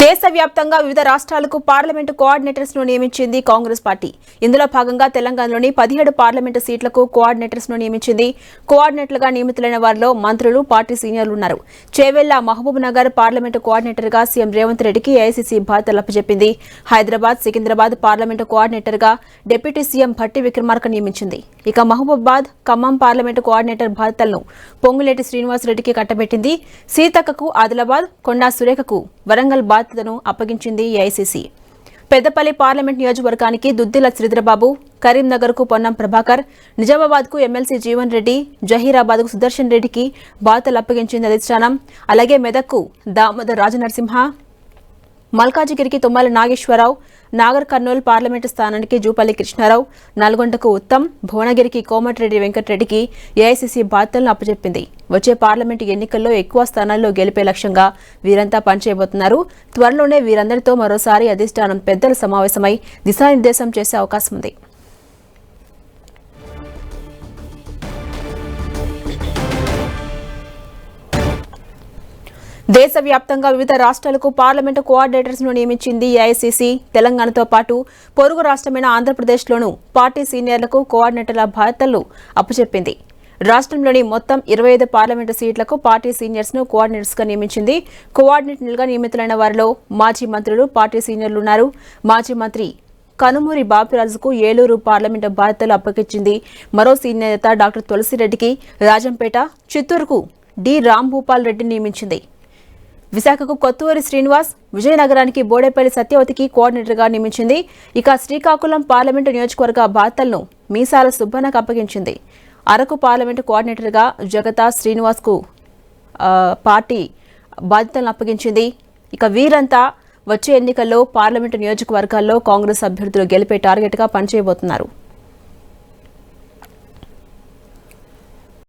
దేశవ్యాప్తంగా వివిధ రాష్ట్రాలకు పార్లమెంటు కోఆర్డినేటర్స్ను నియమించింది కాంగ్రెస్ పార్టీ. ఇందులో భాగంగా తెలంగాణలోని పదిహేడు పార్లమెంటు సీట్లకు కోఆర్డినేటర్స్ను నియమించింది. కోఆర్డినేటర్లుగా నియమితులైన వారిలో మంత్రులు పార్టీ సీనియర్లు ఉన్నారు. చేవెళ్ళ మహబూబ్ నగర్ పార్లమెంటు కోఆర్డినేటర్గా సీఎం రేవంత్ రెడ్డికి ఏఐసీసీ బాధ్యతలు అప్పచెప్పింది హైదరాబాద్ సికింద్రాబాద్ పార్లమెంటు కోఆర్డినేటర్గా డిప్యూటీ సీఎం భట్టి విక్రమార్క నియమించింది. ఇక మహబూబాబాద్ ఖమ్మం పార్లమెంటు కోఆర్డినేటర్ బాధ్యతలను పొంగులేటి శ్రీనివాసరెడ్డికి కట్టబెట్టింది. సీతక్కకు ఆదిలాబాద్ కొండా సురేఖకు వరంగల్ బాధ్యతను అప్పగించింది ఏఐసీసీ పెద్దపల్లి పార్లమెంట్ నియోజకవర్గానికి దుద్దిల శ్రీధరబాబు కరీంనగర్కు పొన్నం ప్రభాకర్ నిజామాబాద్కు ఎమ్మెల్సీ జీవన్ రెడ్డి జహీరాబాద్కు సుదర్శన్ రెడ్డికి బాధ్యతలు అప్పగించింది అధిష్టానం. అలాగే మెదక్కు దామోదర్ రాజనరసింహ మల్కాజిగిరికి తుమ్మల నాగేశ్వరరావు నాగర్ కర్నూలు పార్లమెంటు స్థానానికి జూపల్లి కృష్ణారావు నల్గొండకు ఉత్తమ్ భువనగిరికి కోమటిరెడ్డి వెంకటరెడ్డికి ఏఐసీసీ బాధ్యతలను అప్పచెప్పింది. వచ్చే పార్లమెంటు ఎన్నికల్లో ఎక్కువ స్థానాల్లో గెలిపే లక్ష్యంగా వీరంతా పనిచేయబోతున్నారు. త్వరలోనే వీరందరితో మరోసారి అధిష్టానం పెద్దలు సమావేశమై దిశానిర్దేశం చేసే అవకాశం ఉంది దేశవ్యాప్తంగా వివిధ రాష్ట్రాలకు పార్లమెంటు కోఆర్డినేటర్స్ను నియమించింది ఏఐసీసీ. తెలంగాణతో పాటు పొరుగు రాష్ట్రమైన ఆంధ్రప్రదేశ్లోనూ పార్టీ సీనియర్లకు కోఆర్డినేటర్ల బాధ్యతలు అప్పచెప్పింది. రాష్ట్రంలోని మొత్తం ఇరవై ఐదు పార్లమెంటు సీట్లకు పార్టీ సీనియర్స్ను కోఆర్డినేటర్స్గా నియమించింది. కోఆర్డినేటర్లుగా నియమితులైన వారిలో మాజీ మంత్రులు పార్టీ సీనియర్లు ఉన్నారు మాజీ మంత్రి కనుమూరి బాపిరాజుకు ఏలూరు పార్లమెంటు బాధ్యతలు అప్పగించింది. మరో సీనియర్ నేత డాక్టర్ తులసిరెడ్డికి రాజంపేట చిత్తూరుకు డి రాంభూపాల్ రెడ్డిని నియమించింది. విశాఖకు కొత్తూరి శ్రీనివాస్ విజయనగరానికి బోడేపల్లి సత్యవతికి కోఆర్డినేటర్గా నియమించింది. ఇక శ్రీకాకుళం పార్లమెంటు నియోజకవర్గ బాధ్యతలను మీసాల సుబ్బన్నకు అప్పగించింది. అరకు పార్లమెంటు కోఆర్డినేటర్గా జగతా శ్రీనివాస్కు పార్టీ బాధ్యతలను అప్పగించింది. ఇక వీరంతా వచ్చే ఎన్నికల్లో పార్లమెంటు నియోజకవర్గాల్లో కాంగ్రెస్ అభ్యర్థులు గెలిపే టార్గెట్గా పనిచేయబోతున్నారు.